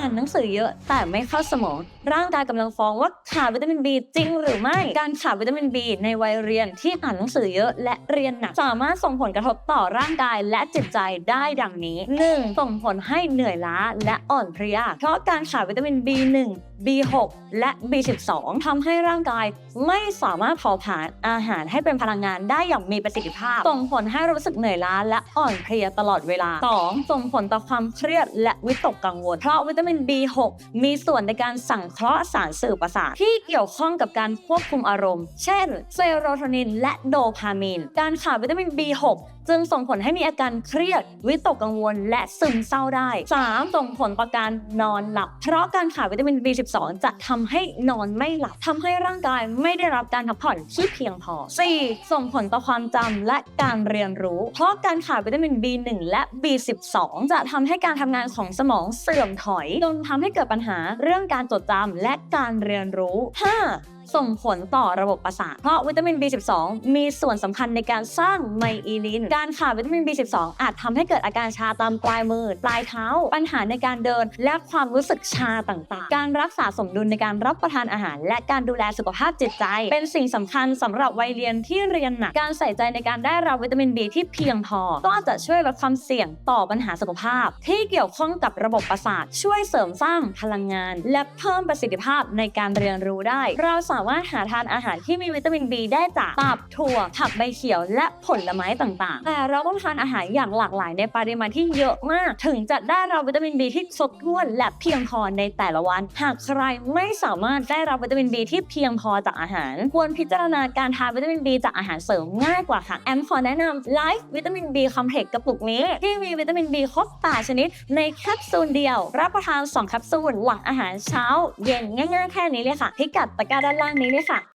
อ่านหนังสือเยอะแต่ไม่เข้าสมอง ร่างกายกำลังฟ้องว่าขาดวิตามิน B จริงหรือไม่ การขาดวิตามิน B ในวัยเรียนที่อ่านหนังสือเยอะและเรียนหนักสามารถส่งผลกระทบต่อร่างกายและจิตใจได้ดังนี้ 1. ส่งผลให้เหนื่อยล้าและอ่อนเพลียเพราะการขาดวิตามิน B1 B6 และ B12 ทำให้ร่างกายไม่สามารถเผาผลาญอาหารให้เป็นพลังงานได้อย่างมีประสิทธิภาพ ส่งผลให้รู้สึกเหนื่อยล้าและอ่อนเพลียตลอดเวลา 2. ส่งผลต่อความเครียดและวิตกกังวลเพราะวิตามินิน B6 มีส่วนในการสั่งเคราะห์สารสื่อประสาทที่เกี่ยวข้องกับการควบคุมอารมณ์ เช่น เซโรโทนิน และโดพามีน การขาดวิตามิน B6 จึงส่งผลให้มีอาการเครียด วิตกกังวล และซึมเศร้าได้ 3. ส่งผลต่อการนอนหลับ เพราะการขาดวิตามิน B12 จะทำให้นอนไม่หลับทำให้ร่างกายไม่ได้รับการพักผ่อนที่เพียงพอ 4. ส่งผลต่อความจำและการเรียนรู้ เพราะการขาดวิตามิน B1 และ B12 จะทำให้การทำงานของสมองเสื่อมถอยจนทำให้เกิดปัญหาเรื่องการจดจำและการเรียนรู้ 5. ส่งผลต่อระบบประสาท เพราะวิตามิน B12 มีส่วนสำคัญในการสร้างไมอีลิน การขาดวิตามิน B12 อาจทำให้เกิดอาการชาตามปลายมือ ปลายเท้า ปัญหาในการเดิน และความรู้สึกชาต่างๆ การรักษาสมดุลในการรับประทานอาหาร และการดูแลสุขภาพจิตใจ เป็นสิ่งสำคัญสำหรับวัยเรียนที่เรียนหนัก การใส่ใจในการได้รับวิตามิน B ที่เพียงพอ ก็จะช่วยลดความเสี่ยงต่อปัญหาสุขภาพ ที่เกี่ยวข้องกับระบบประสาท ช่วยเสริมสร้างพลังงาน และเพิ่มประสิทธิภาพในการเรียนรู้ได้ เราสามารถหาทานอาหารที่มีวิตามิน B ได้จากตับถั่วผักใบเขียวและผลไม้ต่างๆ แต่เราต้องทานอาหารอย่างหลากหลายในปริมาณที่เยอะมาก ถึงจะได้รับวิตามิน B ที่ครบถ้วนและเพียงพอในแต่ละวัน หากใครไม่สามารถได้รับวิตามิน B ที่เพียงพอจากอาหาร ควรพิจารณาการทานวิตามิน B จากอาหารเสริมง่ายกว่าค่ะ แอมขอแนะนำ Life วิตามิน B Complex กกระปุกนี้ ที่มีวิตามิน B ครบ8ชนิด ในแคปซูลเดียว รับประทาน2แคปซูลหลังอาหารเช้า เย็นง่ายๆแค่นี้เลยค่ะพิกัดตะกร้าด้านล่างนี้เลยค่ะ